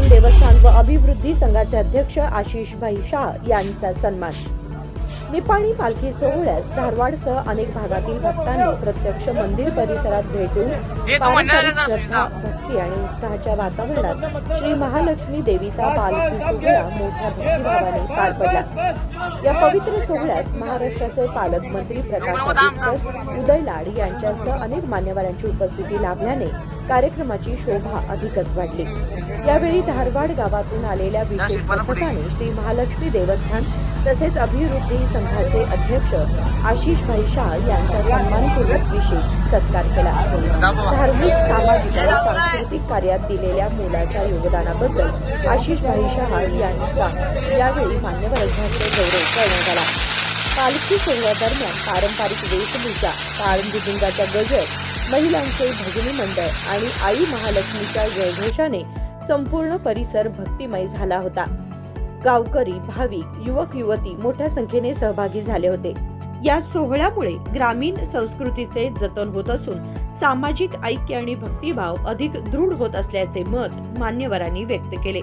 देवस्थान व अभिवृद्धी संघाचे अध्यक्ष आशिष भाई शाह यांचा सन्मान. निपाणी पालखी सोहळ्यास धारवाडसह अनेक भागातील भक्तांनी प्रत्यक्ष मंदिर परिसरात भेट देऊन पारंपरिक श्रद्धा भक्ती आणि उत्साहाच्या वातावरणात श्री महालक्ष्मी देवीचा पालखी सोहळा मोठ्या भक्तिभावाने पार पडला. या पवित्र सोहळ्यास महाराष्ट्राचे पालकमंत्री प्रकाश आंबेडकर उदय लाड यांच्यासह अनेक मान्यवरांची उपस्थिती लाभल्याने कार्यक्रमाची शोभा अधिकच वाढली. यावेळी धारवाड गावातून आलेल्या विशेष पथकाने श्री महालक्ष्मी देवस्थान तसेच अभिवृद्धी संघाचे अध्यक्ष आशिष भाई शाह यांचा सन्मानपूर्वक विशेष सत्कार केला. धार्मिक सामाजिक आणि सांस्कृतिक कार्यात दिलेल्या मोलाच्या योगदानाबद्दल आशिष भाई शाह यांचा यावेळी मान्यवरांच्या गौरव करण्यात आला. पालखी सोहळ्यादरम्यान पारंपरिक वेशभूषा टाळ गजर महिलांचे भगिनी मंडळ आणि आई महालक्ष्मीच्या जयघोषाने संपूर्ण परिसर भक्तिमय झाला होता. गावकरी भाविक युवक युवती मोठ्या संख्येने सहभागी झाले होते. या सोहळ्यामुळे ग्रामीण संस्कृतीचे जतन होत असून सामाजिक ऐक्य आणि भक्तिभाव अधिक दृढ होत असल्याचे मत मान्यवरांनी व्यक्त केले.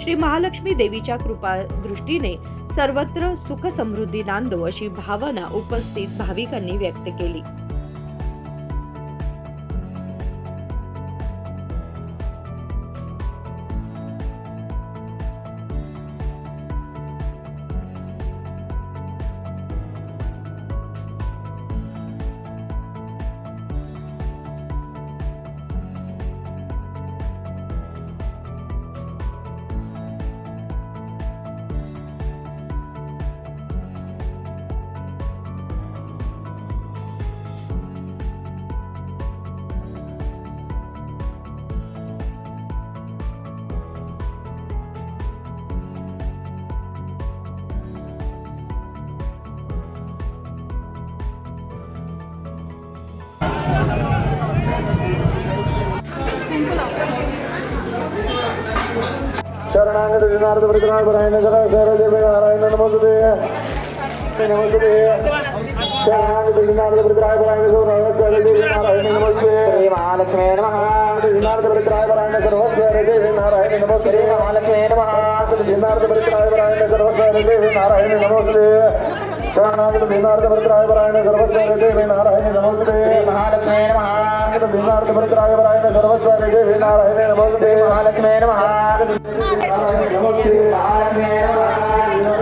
श्री महालक्ष्मी देवीच्या कृपा दृष्टीने सर्वत्र सुख समृद्धी नांदो अशी भावना उपस्थित भाविकांनी व्यक्त केली. ಶರಣಾಂಗದ ಜನಾರ್ದ ಬೃದ್ಧನಾರಾಯಣ ಸರಸ್ವರದೇವ ನಾರಾಯಣ ನಮಸ್ತೆ ನಮಸ್ತೆ ಶರಣಾಂಗದ ಜನಾರ್ದ ಬೃದ್ಧರಾಯಪರಾಯಣ ಸರ್ವಸ್ವರದೇವ ನಾರಾಯಣ ನಮಸ್ತೆ ಶ್ರೀ ಮಹಾಲಕ್ಷ್ಮೇ ನಮಃ ಜನಾರ್ದ ಬೃದ್ಧರಾಯಪರಾಯಣ ಸರ್ವಸ್ವರದೇವ ನಾರಾಯಣ ನಮಸ್ತೆ ಶ್ರೀ ಮಹಾಲಕ್ಷ್ಮೇ ನಮಃ ಜನಾರ್ದ ಬೃದ್ಧರಾಯಪರಾಯಣ ಸರ್ವಸ್ವರದೇವ ನಾರಾಯಣ ನಮಸ್ತೆ శరణాగత దీనార్థ భరతరాయపరాయణ సర్వస్వాగతే శ్రీ నారాయణ నమస్తే మహాలక్ష్మే నమః. దీనార్థ భరతరాయపరాయణ సర్వస్వాగతే శ్రీ నారాయణ నమస్తే మహాలక్ష్మే నమః. మహాలక్ష్మే నమః.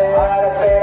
Yeah.